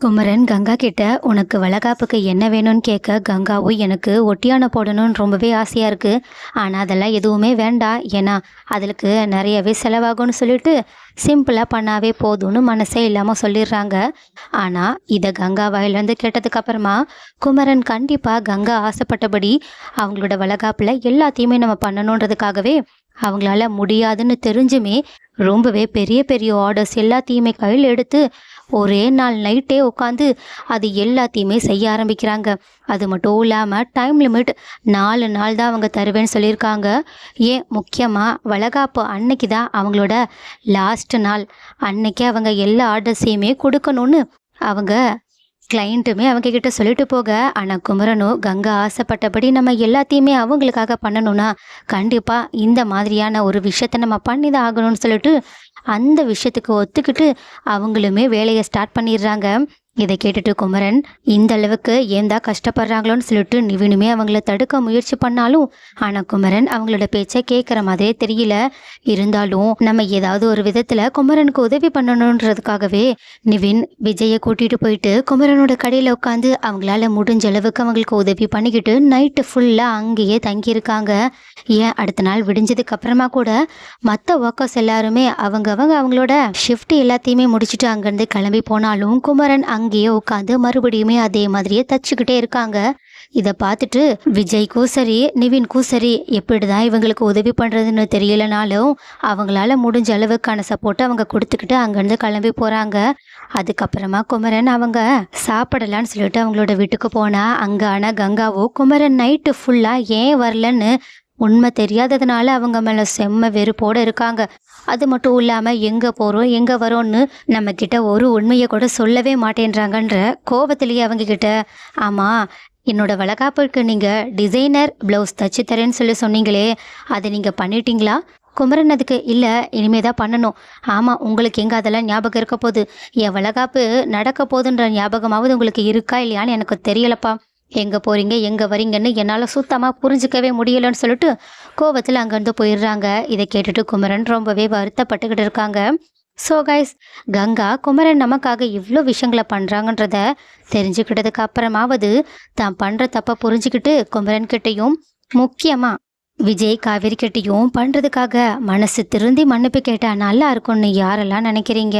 குமரன் கங்கா கிட்ட உனக்கு வளகாப்புக்கு என்ன வேணும்னு கேட்க கங்காவும் எனக்கு ஒட்டியான போடணும்னு ரொம்பவே ஆசையாக இருக்குது ஆனால் அதெல்லாம் எதுவுமே வேண்டாம் ஏன்னா அதுக்கு நிறையவே செலவாகும்னு சொல்லிட்டு சிம்பிளாக பண்ணாவே போதும்னு மனசே இல்லாமல் சொல்லிடுறாங்க. ஆனால் இதை கங்கா வாயிலேருந்து கேட்டதுக்கப்புறமா குமரன் கண்டிப்பாக கங்கா ஆசைப்பட்டபடி அவங்களோட வளகாப்பில் எல்லாத்தையுமே நம்ம பண்ணணுன்றதுக்காகவே அவங்களால முடியாதுன்னு தெரிஞ்சுமே ரொம்பவே பெரிய பெரிய ஆர்டர்ஸ் எல்லாத்தையுமே கையில் எடுத்து ஒரே நாள் நைட்டே உட்காந்து அது எல்லாத்தையுமே செய்ய ஆரம்பிக்கிறாங்க. அது மட்டும் இல்லாமல் டைம் லிமிட் நாலு நாள் தான் அவங்க தருவேன்னு சொல்லியிருக்காங்க. ஏன்? முக்கியமாக வளகாப்பு அன்னைக்கு தான் அவங்களோட லாஸ்ட் நாள். அன்னைக்கு அவங்க எல்லா ஆர்டர்ஸையுமே கொடுக்கணும்னு அவங்க கிளைண்ட்டுமே அவங்க கிட்ட சொல்லிட்டு போக ஆனால் குமரனும் கங்கா ஆசைப்பட்டபடி நம்ம எல்லாத்தையுமே அவங்களுக்காக பண்ணணும்னா கண்டிப்பாக இந்த மாதிரியான ஒரு விஷயத்த நம்ம பண்ணி தான் ஆகணும்னு சொல்லிட்டு அந்த விஷயத்துக்கு ஒத்துக்கிட்டு அவங்களுமே வேலையை ஸ்டார்ட் பண்ணிடுறாங்க. இதை கேட்டுட்டு குமரன் இந்த அளவுக்கு ஏந்தா கஷ்டப்படுறாங்களோன்னு சொல்லிட்டு நிவினுமே அவங்கள தடுக்க முயற்சி பண்ணாலும் ஆனால் குமரன் அவங்களோட பேச்சை கேட்குற மாதிரியே தெரியல. இருந்தாலும் நம்ம ஏதாவது ஒரு விதத்தில் குமரனுக்கு உதவி பண்ணணுன்றதுக்காகவே நிவின் விஜயை கூட்டிட்டு போயிட்டு குமரனோட கடையில் உட்காந்து அவங்களால முடிஞ்ச அளவுக்கு அவங்களுக்கு உதவி பண்ணிக்கிட்டு நைட்டு ஃபுல்லாக அங்கேயே தங்கியிருக்காங்க. ஏன் அடுத்த நாள் விடிஞ்சதுக்கு அப்புறமா கூட மற்ற ஒர்க்கர்ஸ் எல்லாருமே அவங்க அவங்க அவங்களோட ஷிஃப்ட் எல்லாத்தையுமே முடிச்சுட்டு அங்கேருந்து கிளம்பி போனாலும் குமரன் அங்கேயே உட்காந்து மறுபடியுமே அதே மாதிரியே தச்சுக்கிட்டே இருக்காங்க. இதை பார்த்துட்டு விஜய்க்கும் சரி நிவின்க்கும் சரி எப்படி தான் இவங்களுக்கு உதவி பண்ணுறதுன்னு தெரியலனாலும் அவங்களால முடிஞ்ச அளவுக்கான சப்போர்ட்டை அவங்க கொடுத்துக்கிட்டு அங்கேருந்து கிளம்பி போகிறாங்க அதுக்கப்புறமா குமரன் அவங்க சாப்பிடலான்னு சொல்லிட்டு அவங்களோட வீட்டுக்கு போனால் அங்கே ஆனால் கங்காவோ குமரன் நைட்டு ஃபுல்லாக ஏன் வரலன்னு உண்மை தெரியாததுனால அவங்க மேலே செம்ம வெறுப்போடு இருக்காங்க. அது மட்டும் இல்லாமல் எங்கே போகிறோம் எங்கே வரோன்னு நம்ம கிட்ட ஒரு உண்மையை கூட சொல்லவே மாட்டேன்றாங்கன்ற கோபத்திலேயே அவங்க கிட்ட ஆமாம் என்னோட வளகாப்புக்கு நீங்கள் டிசைனர் ப்ளவுஸ் தச்சு தரேன்னு சொல்லி சொன்னீங்களே அதை நீங்கள் பண்ணிட்டீங்களா? குமரன் அதுக்கு இல்லை இனிமே தான் பண்ணணும். ஆமாம் உங்களுக்கு எங்கே அதெல்லாம் ஞாபகம் இருக்க போகுது? என் வளகாப்பு நடக்க போகுதுன்ற ஞாபகமாவது உங்களுக்கு இருக்கா இல்லையான்னு எனக்கு தெரியலப்பா. எங்கே போகிறீங்க எங்கே வரீங்கன்னு என்னால் சுத்தமாக புரிஞ்சிக்கவே முடியலன்னு சொல்லிட்டு கோவத்தில் அங்கேருந்து போயிடுறாங்க. இதை கேட்டுட்டு குமரன் ரொம்பவே வருத்தப்பட்டுக்கிட்டு இருக்காங்க. ஸோ கைஸ் கங்கா குமரன் நமக்காக இவ்வளோ விஷயங்களை பண்ணுறாங்கன்றத தெரிஞ்சுக்கிட்டதுக்கு அப்புறமாவது தான் பண்ணுற தப்பை புரிஞ்சுக்கிட்டு குமரன் கிட்டேயும் முக்கியமாக விஜய் காவேரி கிட்டேயும் பண்ணுறதுக்காக மனசு திருந்தி மன்னிப்பு கேட்டால் நல்லா இருக்கும்னு யாரெல்லாம் நினைக்கிறீங்க?